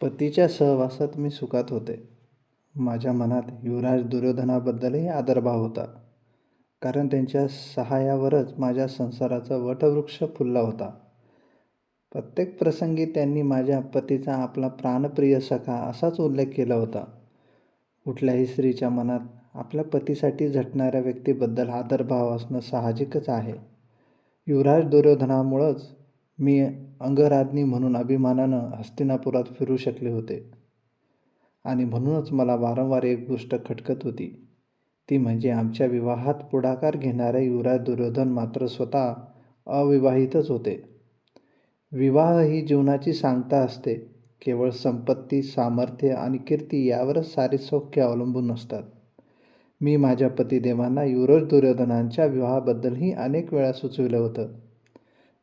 पतीच्या सहवासात मी सुखात होते. माझ्या मनात युवराज दुर्योधनाबद्दलही आदरभाव होता. कारण त्यांच्या सहाय्यावरच माझ्या संसाराचा वटवृक्ष फुलला होता. प्रत्येक प्रसंगी त्यांनी माझ्या पतीचा आपला प्राणप्रिय सखा असाच उल्लेख केला होता. कुठल्याही स्त्रीच्या मनात आपल्या पतीसाठी झटणाऱ्या व्यक्तीबद्दल आदरभाव असणं साहजिकच आहे. युवराज दुर्योधनामुळंच मी अंगराज्ञी म्हणून अभिमानानं हस्तिनापुरात फिरू शकले होते. आणि म्हणूनच मला वारंवार एक गोष्ट खटकत होती, ती म्हणजे आमच्या विवाहात पुढाकार घेणारे युवराज दुर्योधन मात्र स्वतः अविवाहितच होते. विवाह ही जीवनाची सांगता असते. केवळ संपत्ती, सामर्थ्य आणि कीर्ती यावरच सारे सौख्य अवलंबून असतात मी माझ्या पतिदेवांना युवराज दुर्योधनांच्या विवाहाबद्दलही अनेक वेळा सुचविलं होतं.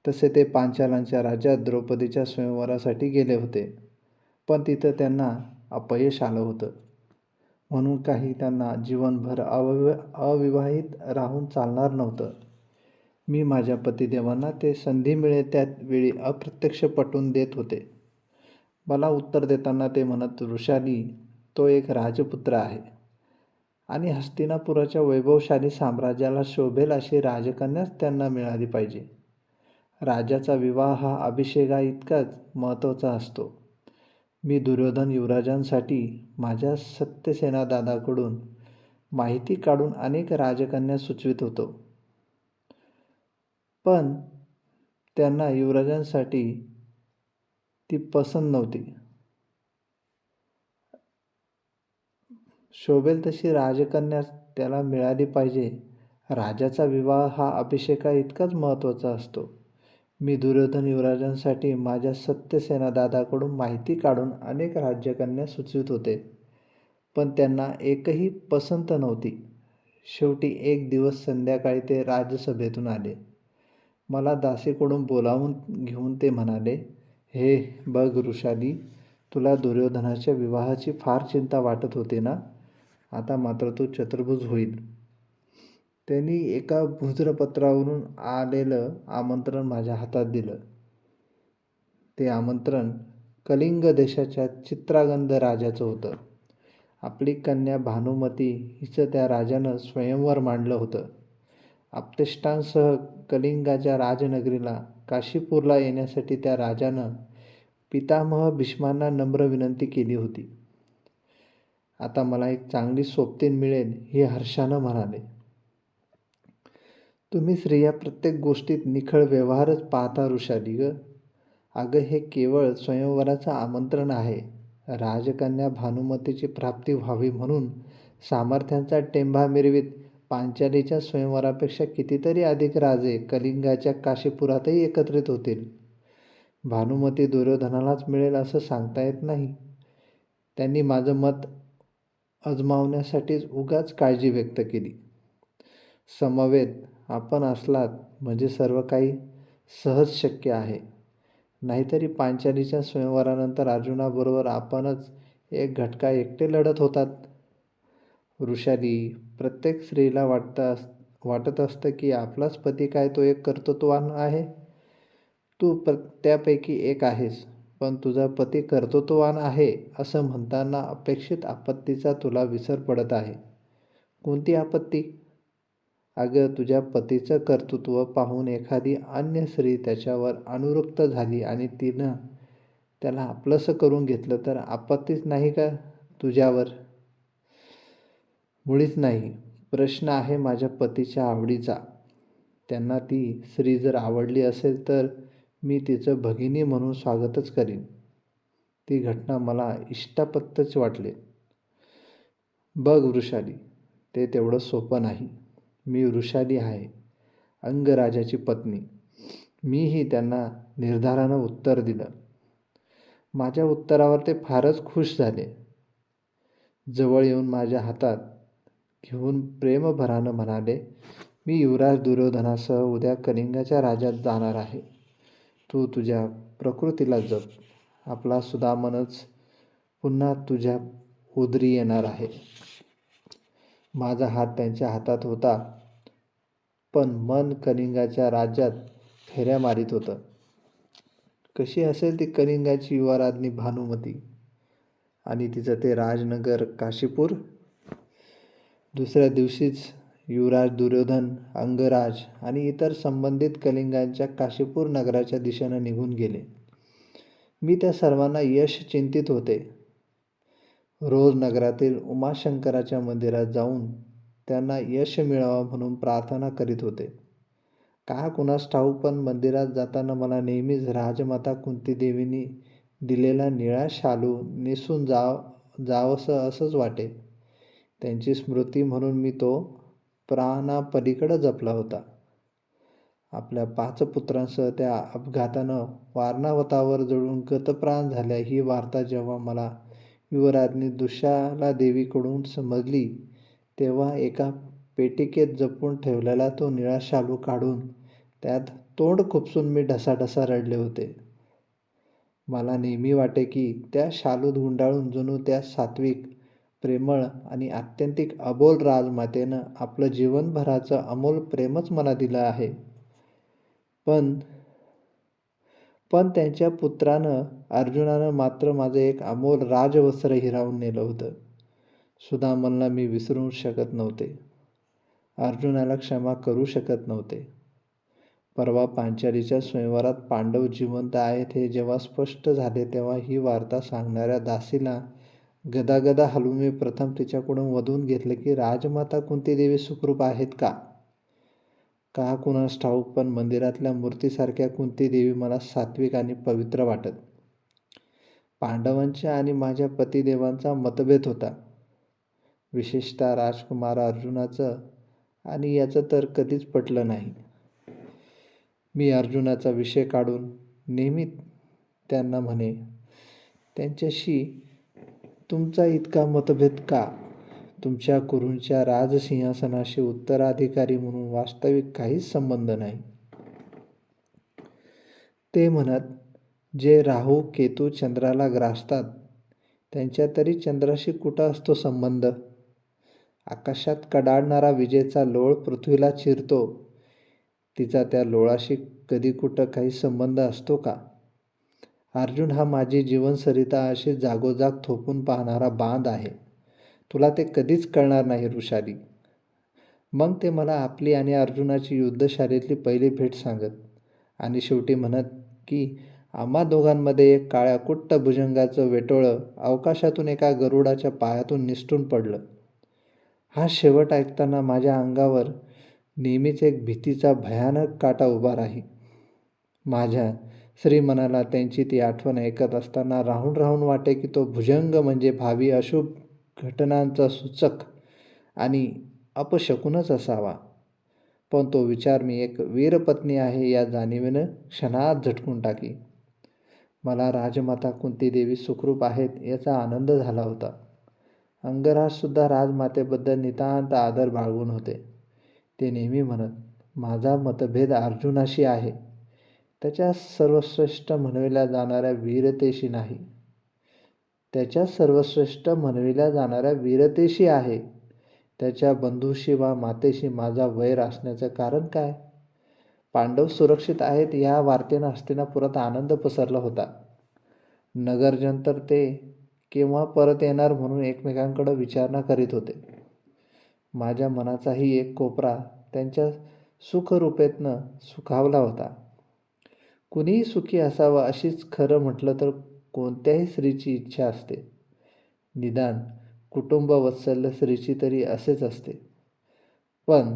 तसे ते पांचालांच्या राज्यात द्रौपदीच्या स्वयंवरासाठी गेले होते. पण तिथं त्यांना अपयश आलं होतं. म्हणून काही त्यांना जीवनभर अविवाहित राहून चालणार नव्हतं. मी माझ्या पतिदेवांना ते संधी मिळेल त्यावेळी अप्रत्यक्ष पटवून देत होते. मला उत्तर देताना ते म्हणत, वृषाली, तो एक राजपुत्र आहे आणि हस्तिनापुराच्या वैभवशाली साम्राज्याला शोभेल अशी राजकन्याच त्यांना मिळाली पाहिजे. राजाचा विवाह हा अभिषेकाइतकाच महत्त्वाचा असतो. मी दुर्योधन युवराजांसाठी माझ्या सत्यसेनादादाकडून माहिती काढून अनेक राजकन्या सुचवित होतो. पण त्यांना युवराजांसाठी ती पसंत नव्हती. शोभेल तशी राजकन्या त्याला मिळाली पाहिजे. राजाचा विवाह हा अभिषेकाइतकाच महत्त्वाचा असतो. मी दुर्योधन युवराजांसाठी माझ्या सत्यसेनादादाकडून माहिती काढून अनेक राज्यकन्या सुचवित होते. पण त्यांना एकही पसंत नव्हती. शेवटी एक दिवस संध्याकाळी ते राज्यसभेतून आले. मला दासीकडून बोलावून घेऊन ते म्हणाले, हे बघ वृषाली, तुला दुर्योधनाच्या विवाहाची फार चिंता वाटत होती ना? आता मात्र तो चतुर्भुज होईल. त्यांनी एका भूर्जपत्रावरून आलेलं आमंत्रण माझ्या हातात दिलं. ते आमंत्रण कलिंग देशाच्या चित्रागंध राजाचं होतं. आपली कन्या भानुमती हिचं त्या राजानं स्वयंवर मांडलं होतं. आप्तेष्टांसह कलिंगाच्या राजनगरीला काशीपूरला येण्यासाठी त्या राजानं पितामह भीष्मांना नम्र विनंती केली होती. आता मला एक चांगली सोबतीन मिळेल हे हर्षानं म्हणाले. तुम्ही स्त्रिया प्रत्येक गोष्टीत निखळ व्यवहारच पाहता ऋषाली गं. अगं हे केवळ स्वयंवराचं आमंत्रण आहे. राजकन्या भानुमतीची प्राप्ती व्हावी म्हणून सामर्थ्यांचा टेंभा मिरवीत पांचालीच्या स्वयंवरापेक्षा कितीतरी अधिक राजे कलिंगाच्या काशीपुरातही एकत्रित होतील. भानुमती दुर्योधनालाच मिळेल असं सांगता येत नाही. त्यांनी माझं मत अजमावण्यासाठीच उगाच काळजी व्यक्त केली. समवेत आपण असलात म्हणजे सर्व काही सहज शक्य आहे. नाहीतरी पांचालीच्या स्वयंवरानंतर अर्जुनाबरोबर आपणच एक घटका एकटे लढत होतात. वृषाली, प्रत्येक स्त्रीला वाटत असतं की आपलाच पती काय तो एक कर्तृत्ववान आहे. तू प्र त्यापैकी एक आहेस. पण तुझा पती कर्तृत्ववान आहे असं म्हणताना अपेक्षित आपत्तीचा तुला विसर पडत आहे. कोणती आपत्ती? अगं तुझ्या पतीचं कर्तृत्व पाहून एखादी अन्य स्त्री त्याच्यावर अनुरक्त झाली आणि तिनं त्याला आपलंसं करून घेतलं तर आपत्तीच नाही का तुझ्यावर? मुळीच नाही. प्रश्न आहे माझ्या पतीच्या आवडीचा. त्यांना ती स्त्री जर आवडली असेल तर मी तिचं भगिनी म्हणून स्वागतच करीन. ती घटना मला इष्टापत्तच वाटले बघ वृषाली, ते तेवढं सोपं नाही. मी वृषाली आहे, अंगराजाची पत्नी. मीही त्यांना निर्धारानं उत्तर दिलं. माझ्या उत्तरावर ते फारच खुश झाले. जवळ येऊन माझ्या हातात घेऊन प्रेमभरानं म्हणाले, मी युवराज दुर्योधनासह उद्या कलिंगाच्या राज्यात जाणार आहे. तू तुझ्या प्रकृतीला जप. आपला सुदामनच पुन्हा तुझ्या उदरी येणार आहे. माझा हात त्यांच्या हातात होता, पण मन कलिंगाच्या राज्यात फेऱ्या मारीत होतं. कशी असेल ती कलिंगाची युवाराज्ञी भानुमती? आणि तिचं ते राजनगर काशीपूर दुसऱ्या दिवशीच युवराज दुर्योधन अंगराज आणि इतर संबंधित कलिंगांच्या काशीपूर नगराच्या दिशेनं निघून गेले मी त्या सर्वांना यश चिंतित होते रोज नगरातील उमाशंकराच्या मंदिरात जाऊन त्यांना यश मिळावं म्हणून प्रार्थना करीत होते. का कुणास ठाऊक पण मंदिरात जाताना मला नेहमीच राजमाता कुंती देवीनी दिलेला निळा शालू नेसून जाव जावंसं असंच वाटे. त्यांची स्मृती म्हणून मी तो प्राणापलीकडं जपला होता. आपल्या पाच पुत्रांसह त्या अपघातानं वारणावतावर जळून गतप्राण झाल्या ही वार्ता जेव्हा मला युवराज्ञी दुशाला देवीकडून समजली तेव्हा एका पेटिकेत जपून ठेवलेला तो निळा शालू काढून त्यात तोंड खुपसून मी ढसाढसा रडले होते. मला नेहमी वाटे की त्या शालूत गुंडाळून जणू त्या सात्विक प्रेमळ आणि आत्यंतिक अबोल राजमातेनं आपलं जीवनभराचं अमोल प्रेमच मला दिलं आहे. पण पण त्यांच्या पुत्रानं अर्जुनानं मात्र माझं एक अमोल राजवस्त्र हिरावून नेलं होतं. सुदामनला मी विसरू शकत नव्हते. अर्जुनाला क्षमा करू शकत नव्हते. परवा पांचालीच्या स्वयंवरात पांडव जिवंत आहेत हे जेव्हा स्पष्ट झाले तेव्हा ही वार्ता सांगणाऱ्या दासीला गदागदा हलवून मी प्रथम तिच्याकडून वधून घेतलं की राजमाता कुंतीदेवी सुखरूप आहेत का? का कुणास ठाऊक पण मंदिरातल्या मूर्तीसारख्या कुंतीदेवी मला सात्विक आणि पवित्र वाटत. पांडवांच्या आणि माझ्या पतिदेवांचा मतभेद होता. विशेषतः राजकुमार अर्जुनाचं आणि याचं तर कधीच पटलं नाही. मी अर्जुनाचा विषय काढून नेहमी त्यांना म्हणे त्यांच्याशी तुमचा इतका मतभेद का तुमच्या कुरूंच्या राजसिंहासनाशी उत्तराधिकारी म्हणून वास्तविक काहीच संबंध नाही. ते म्हणत जे राहू केतू चंद्राला ग्रासतात त्यांच्या तरी चंद्राशी कुठं असतो संबंध? आकाशात कडाडणारा विजेचा लोळ पृथ्वीला चिरतो. तिचा त्या लोळाशी कधी कुठं काही संबंध असतो का? अर्जुन हा माझी जीवनसरिता अशी जागोजाग थोपून पाहणारा बांध आहे. तुला ते कधीच कळणार नाही ऋषाली. मग ते मला आपली आणि अर्जुनाची युद्धशाळेतली पहिली भेट सांगत आणि शेवटी म्हणत की आम्हा दोघांमध्ये एक काळ्या कुट्ट भुजंगाचं वेटोळं अवकाशातून एका गरुडाच्या पायातून निसटून पडलं. हा शेवट ऐकताना माझ्या अंगावर नेहमीच एक भीतीचा भयानक काटा उभा राही. माझ्या श्रीमनाला त्यांची ती आठवण ऐकत असताना राहून राहून वाटे की तो भुजंग म्हणजे भावी अशुभ घटनांचा सूचक आणि अपशकुनच असावा. पण तो विचार मी एक वीरपत्नी आहे या जाणीवेनं क्षणात झटकून टाकी. मला राजमाता कुंती देवी सुखरूप आहेत याचा आनंद झाला होता. अंगराजसुद्धा राजमातेबद्दल नितांत आदर बाळगून होते. ते नेहमी म्हणत माझा मतभेद अर्जुनाशी आहे. त्याच्या सर्वश्रेष्ठ म्हणविल्या जाणाऱ्या वीरतेशी नाही. त्याच्या सर्वश्रेष्ठ म्हणविल्या जाणाऱ्या वीरतेशी आहे. त्याच्या बंधूशी वा मातेशी माझा वैर असण्याचं कारण काय? पांडव सुरक्षित आहेत या वार्तेनं हस्तिनापुरात आनंद पसरला होता. नगरजन तर ते केव्हा परत येणार म्हणून एकमेकांकडं विचारणा करीत होते. माझ्या मनाचाही एक कोपरा त्यांच्या सुखरूपेतनं सुखावला होता. कुणीही सुखी असावं अशीच खरं म्हटलं तर कोणत्याही स्त्रीची इच्छा असते. निदान कुटुंब वत्सल्य स्त्रीची तरी असेच असते. पण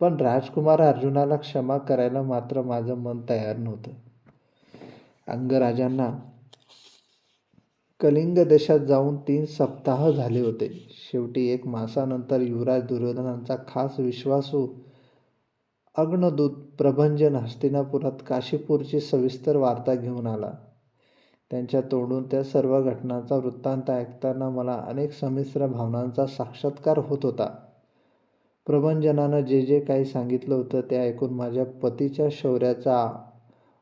पण राजकुमार अर्जुनाला क्षमा करायला मात्र माझं मन तयार नव्हतं. अंगराजांना कलिंग देशात जाऊन तीन सप्ताह झाले होते. शेवटी एक मासानंतर युवराज दुर्योधनांचा खास विश्वासू अग्नदूत प्रभंजन हस्तिनापुरात काशीपूरची सविस्तर वार्ता घेऊन आला. त्यांच्या तोंडून त्या सर्व घटनांचा वृत्तांत ऐकताना मला अनेक संमिश्र भावनांचा साक्षात्कार होत होता. प्रभंजनानं जे जे काही सांगितलं होतं ते ऐकून माझ्या पतीच्या शौर्याचा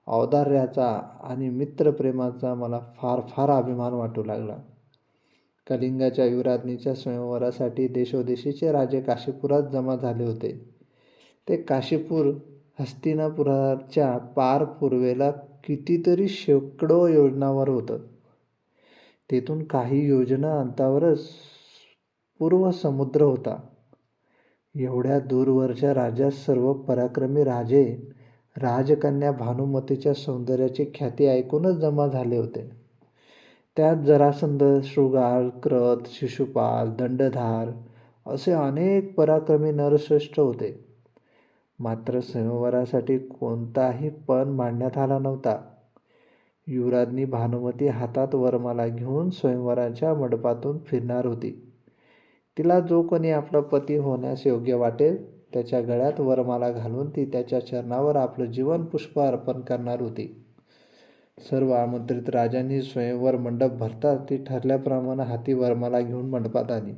औदार्याचा आणि मित्रप्रेमाचा मला फार फार अभिमान वाटू लागला. कलिंगाच्या युवराज्ञीच्या स्वयंवरासाठी देशोदेशीचे राजे काशीपुरात जमा झाले होते. ते काशीपूर हस्तिनापुराच्या पार पूर्वेला कितीतरी शेकडो योजनावर होतं. तेथून काही योजना अंतावरच पूर्व समुद्र होता. एवढ्या दूरवरच्या राज्यात सर्व पराक्रमी राजे राजकन्या भानुमतीच्या सौंदर्याची ख्याती ऐकूनच जमा झाले होते. त्यात जरासंध शृगाल क्रत शिशुपाल दंडधार असे अनेक पराक्रमी नरश्रेष्ठ होते. मात्र स्वयंवरासाठी कोणताही पण मांडण्यात आला नव्हता. युवराजनी भानुमती हातात वरमाला घेऊन स्वयंवराच्या मंडपातून फिरणार होती. तिला जो कोणी आपला पती होण्यास योग्य वाटेल त्याच्या गळ्यात वरमाला घालून ती त्याच्या चरणावर आपलं जीवन पुष्प अर्पण करणार होती. सर्व आमंत्रित राजांनी स्वयंवर मंडप भरताच ती ठरल्याप्रमाणे हाती वरमाला घेऊन मंडपात आली.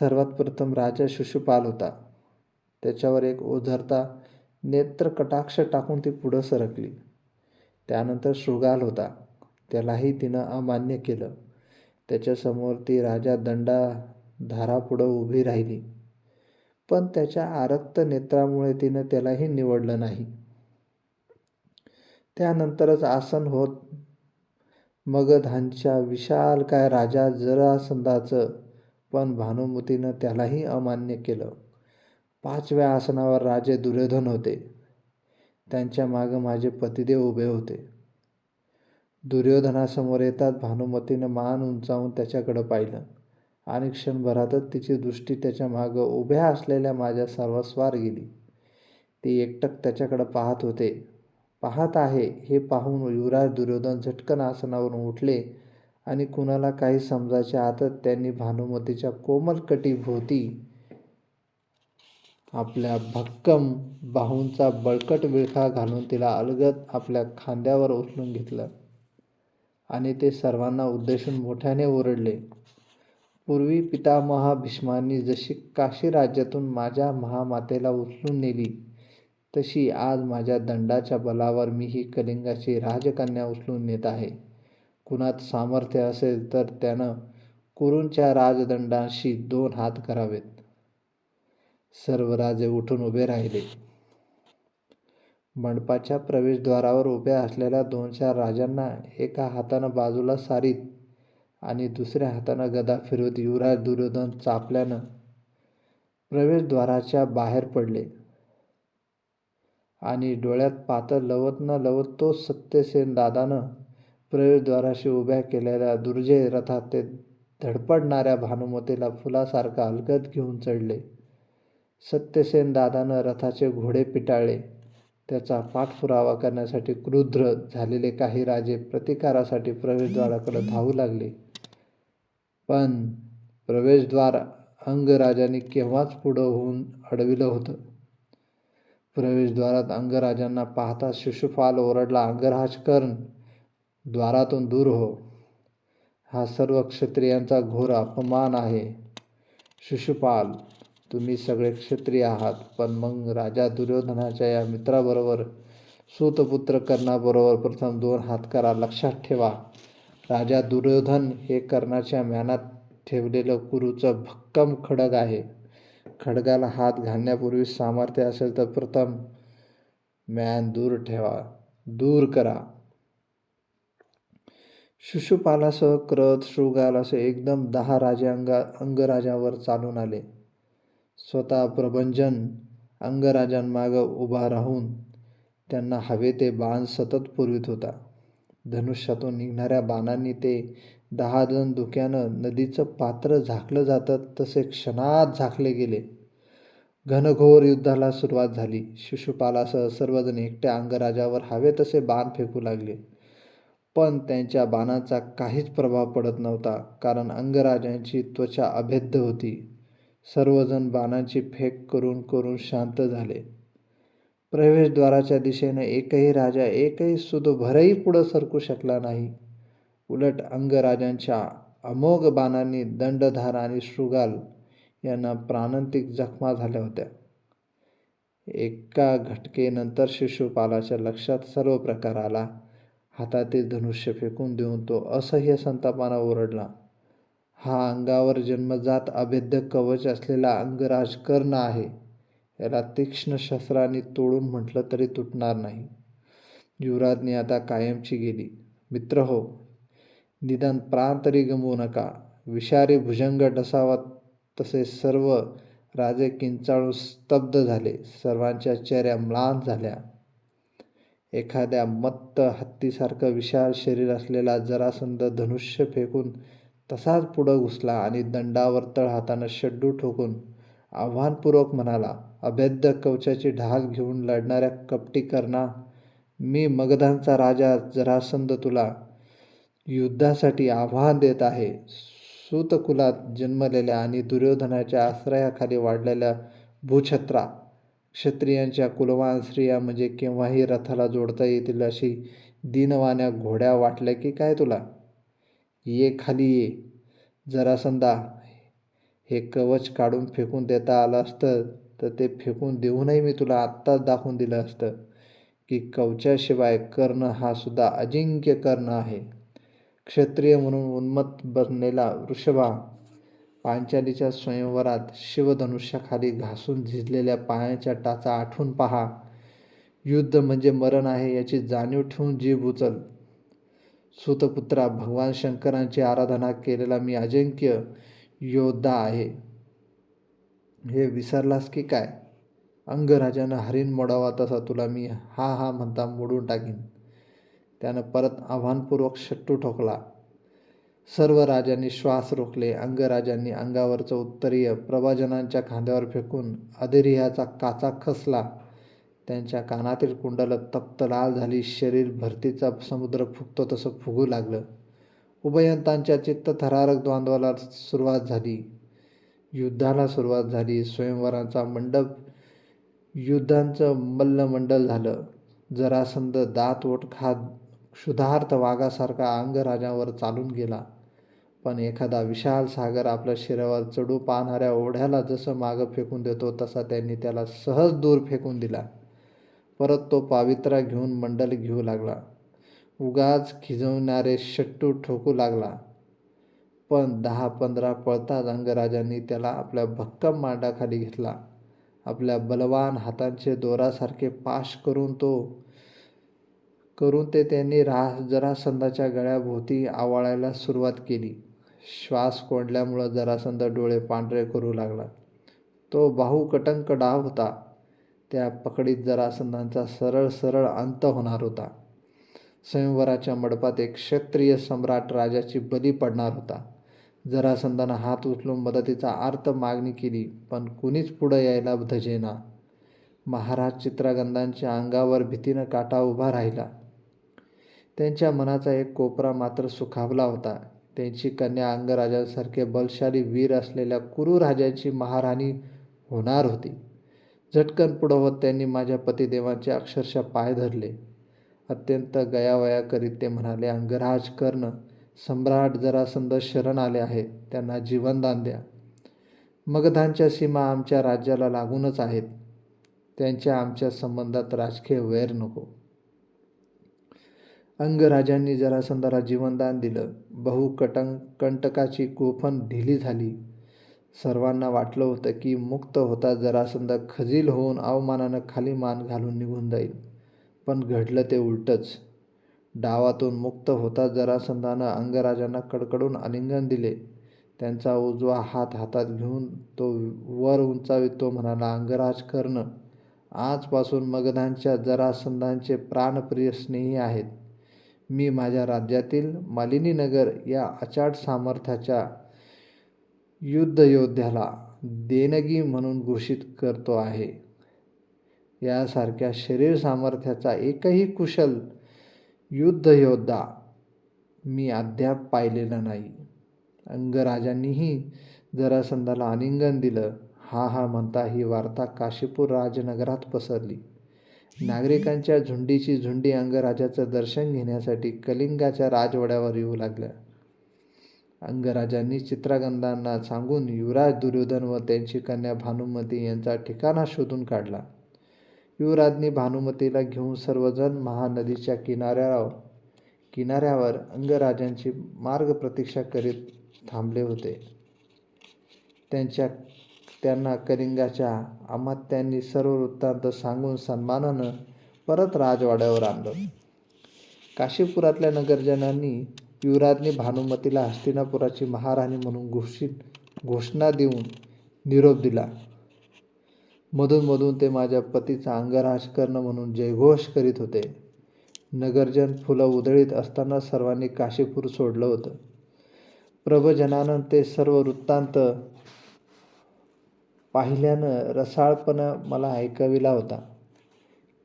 सर्वात प्रथम राजा शिशुपाल होता. त्याच्यावर एक ओझरता नेत्र कटाक्ष टाकून ती पुढं सरकली. त्यानंतर शृगाल होता. त्यालाही तिनं अमान्य केलं. त्याच्यासमोर ती राजा दंडा धारापुढं उभी राहिली. पण त्याच्या आरक्त नेत्रामुळे तिनं त्यालाही निवडलं नाही. त्यानंतरच आसन होत. मगधांच्या विशाल काय राजा जरासंधाचं? पण भानुमतीनं त्यालाही अमान्य केलं. पाचव्या आसनावर राजे दुर्योधन होते. त्यांच्या मागं माझे पतिदेव उभे होते. दुर्योधनासमोर येतात भानुमतीनं मान उंचावून त्याच्याकडं पाहिलं आणि क्षणभरातच तिची दृष्टी त्याच्या मागं उभ्या असलेल्या माझ्या सर्वस्वार गेली. ती एकटक त्याच्याकडं पाहत होते. पाहत आहे हे पाहून युवराज दुर्योधन झटकन आसनावरून उठले आणि कुणाला काही समजायच्या आतच त्यांनी भानुमतीच्या कोमल कटीभोवती आपल्या भक्कम बाहूंचा बळकट विळखा घालून तिला अलगद आपल्या खांद्यावर उचलून घेतलं. आणि ते सर्वांना उद्देशून मोठ्याने ओरडले. पूर्वी पितामहा भीष्मांनी जशी काशी राज्यातून माझ्या महामातेला उचलून नेली तशी आज माझ्या दंडाच्या बलावर मी ही कलिंगाची राजकन्या उचलून नेत आहे. कुणात सामर्थ्य असेल तर त्यानं कुरूंच्या राजदंडाशी दोन हात करावेत. सर्व राजे उठून उभे राहिले. मंडपाच्या प्रवेशद्वारावर उभ्या असलेल्या दोन चार राजांना एका हातानं बाजूला सारीत आणि दुसऱ्या हातानं गदा फिरवत युवराज दुर्योधन चापल्यानं प्रवेशद्वाराच्या बाहेर पडले. आणि डोळ्यात पातळ लवत न लवत तो सत्यसेन दादानं प्रवेशद्वाराशी उभ्या केलेल्या दुर्जय रथात ते धडपडणाऱ्या भानुमतीला फुलासारखा अलगद घेऊन चढले. सत्यसेन दादानं रथाचे घोडे पिटाळले. त्याचा पाठपुरावा करण्यासाठी क्रुद्र झालेले काही राजे प्रतिकारासाठी प्रवेशद्वाराकडे धावू लागले. पण प्रवेशद्वार अंगराजांनी केव्हाच पुढं होऊन अडविलं होतं? प्रवेशद्वारात अंगराजांना पाहता शिशुपाल ओरडला अंगराज कर्ण द्वारातून दूर हो. हा सर्व क्षत्रियांचा घोर अपमान आहे. शिशुपाल तुम्ही सगळे क्षत्रिय आहात पण मग राजा दुर्योधनाच्या या मित्राबरोबर सूतपुत्र कर्णाबरोबर प्रथम दोन हात करा लक्षात ठेवा. राजा दुर्योधन हे कर्णाच्या म्यानात ठेवलेलं कुरूचं भक्कम खडग आहे. खडगाला हात घालण्यापूर्वी सामर्थ्य असेल तर प्रथम म्यान दूर ठेवा दूर करा. शिशुपालासह क्रथ शृगाल असे एकदम दहा राजे अंगा अंगराजावर चालून आले. स्वतः प्रभंजन अंगराजांमागं उभा राहून त्यांना हवे ते बाण सतत पुरवित होता. धनुष्यातून निघणाऱ्या बाणांनी ते दहा जण धुक्यानं नदीचं पात्र झाकलं जातं तसे क्षणात झाकले गेले. घनघोर युद्धाला सुरुवात झाली. शिशुपालासह सर्वजण एकट्या अंगराजावर हवे तसे बाण फेकू लागले. पण त्यांच्या बाणाचा काहीच प्रभाव पडत नव्हता कारण अंगराजांची त्वचा अभेद्य होती. सर्वजण बाणांची फेक करून करून शांत झाले. प्रवेशद्वाराच्या दिशेने एकही राजा एकही सुदभरही पुढं सरकू शकला नाही. उलट अंगराजांच्या अमोघ बाणांनी दंडधार आणि शृगाल यांना प्राणांतिक जखमा झाल्या होत्या. एका घटकेनंतर शिशुपालाच्या लक्षात सर्व प्रकार आला. हातातील धनुष्य फेकून देऊन तो असह्य संतापानं ओरडला. हा अंगावर जन्मजात अभेद्य कवच असलेला अंगराज कर्ण आहे. याला तीक्ष्ण शस्त्राने तोडून म्हटलं तरी तुटणार नाही. युवराजने आता कायमची गेली. मित्र हो निदान प्राण तरी गमवू नका. विषारी भुजंग डसावा तसे सर्व राजे किंचाळून स्तब्ध झाले. सर्वांच्या चेहऱ्या म्लान झाल्या. एखाद्या मत्त हत्तीसारखं विशाल शरीर असलेला जरासंध धनुष्य फेकून तसाच पुढं घुसला आणि दंडावर तळहातानं शड्डू ठोकून आव्हानपूर्वक म्हणाला अभेद्य कवचाची ढाल घेऊन लढणाऱ्या कपटी करणा मी मगधांचा राजा जरासंध तुला युद्धासाठी आव्हान देत आहे. सूतकुलात जन्मलेल्या आणि दुर्योधनाच्या आश्रयाखाली वाढलेल्या भूछत्रा क्षत्रियांच्या कुलवान स्त्रिया म्हणजे केव्हाही रथाला जोडता येतील अशी दीनवाण्या घोड्या वाटल्या की काय तुला? ये खाली ये जरासंधा हे कवच काढून फेकून देता आलं असतं तर ते फेकून देऊनही मी तुला आत्ताच दाखवून दिलं असतं की कवचाशिवाय कर्ण हा सुद्धा अजिंक्य कर्ण आहे. क्षत्रिय म्हणून उन्मत्त बनलेला वृषभा पांचालीच्या स्वयंवरात शिवधनुष्याखाली घासून झिजलेल्या पायाच्या टाचा आठवून पहा. युद्ध म्हणजे मरण आहे याची जाणीव ठेवून जीभ उचल. सुतपुत्रा भगवान शंकरांची आराधना केलेला मी अजिंक्य योद्धा आहे. हे विसरलास की काय? अंगराजानं हरिण मोडावा तसा तुला मी हा हा म्हणता मोडून टाकीन. त्यानं परत आव्हानपूर्वक शट्टू ठोकला. सर्व राजांनी श्वास रोखले. अंगराजांनी अंगावरचं उत्तरीय प्रभाजनांच्या खांद्यावर फेकून अधिरिह्याचा काचा खसला. त्यांच्या कानातील कुंडलं तप्त लाल झाली शरीर भरतीचा समुद्र फुगतो तसं फुगू लागलं. उभयंतांच्या चित्त थरारक द्वंद्वाला सुरुवात झाली. युद्धाला सुरुवात झाली. स्वयंवरांचा मंडप युद्धांचं मल्लमंडल झालं. जरासंध दात ओठ खात क्षुधार्थ वाघासारखा अंगराजावर चालून गेला. पण एखादा विशाल सागर आपल्या शिरावर चढू पाहणाऱ्या ओढ्याला जसं मागं फेकून देतो तसा त्यांनी त्याला सहज दूर फेकून दिला. परत तो पावित्रा घेऊन मंडल घेऊ लागला. उगाच खिजवणारे शट्टू ठोकू लागला. पण दहा पंधरा पळताच अंगराजांनी त्याला आपल्या भक्कम मांडाखाली घेतला. आपल्या बलवान हातांचे दोरासारखे पाश करून तो करून ते त्यांनी रास जरासंधाच्या गळ्याभोवती आवाळायला सुरुवात केली. श्वास कोंडल्यामुळं जरासंध डोळे पांढरे करू लागला. तो बाहुकटंक डाव होता. त्या पकडीत जरासंधांचा सरळ सरळ अंत होणार होता. स्वयंवराच्या मंडपात एक क्षत्रिय सम्राट राजाची बली पडणार होता. जरासंधानं हात उचलून मदतीचा आर्त मागणी केली पण कुणीच पुढं यायला धजेना महाराज चित्रागंधांच्या अंगावर भीतीनं काटा उभा राहिला. त्यांच्या मनाचा एक कोपरा मात्र सुखावला होता. त्यांची कन्या अंगराजांसारखे बलशाली वीर असलेल्या कुरु राजाची महाराणी होणार होती. झटकन पुढं होत त्यांनी माझ्या पतिदेवांचे अक्षरशः पाय धरले. अत्यंत गयावया करीत ते म्हणाले अंगराज कर्ण सम्राट जरासंध शरण आले आहेत त्यांना जीवनदान द्या. मगधांच्या सीमा आमच्या राज्याला लागूनच आहेत. त्यांच्या आमच्या संबंधात राजकीय वैर नको. अंगराजांनी जरासंधाला जीवनदान दिलं. बहुकटं कंटकाची गोफन ढिली झाली. सर्वांना वाटलं होतं की मुक्त होता जरासंध खजील होऊन अवमानानं खाली मान घालून निघून जाईल. पण घडलं ते उलटंच. डावातून मुक्त होता जरासंधानं अंगराजांना कडकडून आलिंगन दिले. त्यांचा उजवा हात हातात घेऊन तो वर उंचावीत तो म्हणाला अंगराज कर्ण आजपासून मगधांच्या जरासंधांचे प्राणप्रिय स्नेही आहेत. मी माझ्या राज्यातील मालिनीनगर या अचाट सामर्थ्याच्या युद्धयोद्ध्याला देणगी म्हणून घोषित करतो आहे. यासारख्या शरीर सामर्थ्याचा एकही कुशल युद्धयोद्धा मी अद्याप पाहिलेला नाही. अंगराजांनीही जरासंधाला आलिंगन दिलं. हा हा म्हणता ही वार्ता काशीपूर राजनगरात पसरली. नागरिकांच्या झुंडीची झुंडी अंगराजाचं दर्शन घेण्यासाठी कलिंगाच्या राजवाड्यावर येऊ लागल्या. अंगराजांनी चित्रागंधांना सांगून युवराज दुर्योधन व त्यांची कन्या भानुमती यांचा ठिकाणा शोधून काढला. युवराजनी भानुमतीला घेऊन सर्वजण महानदीच्या किनाऱ्यावर किनाऱ्यावर अंगराजांची मार्ग प्रतीक्षा करीत थांबले होते. त्यांच्या त्यांना कलिंगाच्या अमात्यांनी सर्व वृत्तांत सांगून सन्मानानं परत राजवाड्यावर आणलं. काशीपुरातल्या नगरजनांनी युवराजने भानुमतीला हस्तिनापुराची महाराणी म्हणून घोषित घोषणा देऊन निरोप दिला. मधूनमधून ते माझ्या पतीचा अंगराश कर्ण म्हणून जयघोष करीत होते. नगरजन फुलं उधळीत असताना सर्वांनी काशीपूर सोडलं होतं. प्रभजनानं ते सर्व वृत्तांत पाहिल्यानं रसाळपणं मला ऐकविला होता.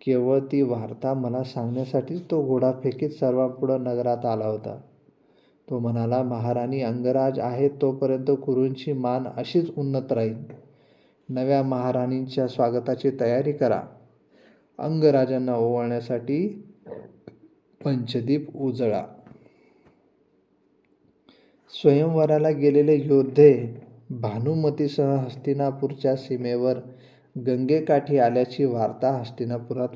केवळ ती वार्ता मला सांगण्यासाठीच तो घोडाफेकीत सर्वांपुढं नगरात आला होता. तो म्हणाला महाराणी अंगराज आहे तोपर्यंत कुरूंची मान अशीच उन्नत राहील. नव्या महाराणींच्या स्वागताची तयारी करा. अंगराजांना ओवाळण्यासाठी पंचदीप उजळा. स्वयंवराला गेलेले योद्धे भानुमतीसह हस्तिनापूरच्या सीमेवर गंगेकाठी आल्याची वार्ता हस्तिनापुरात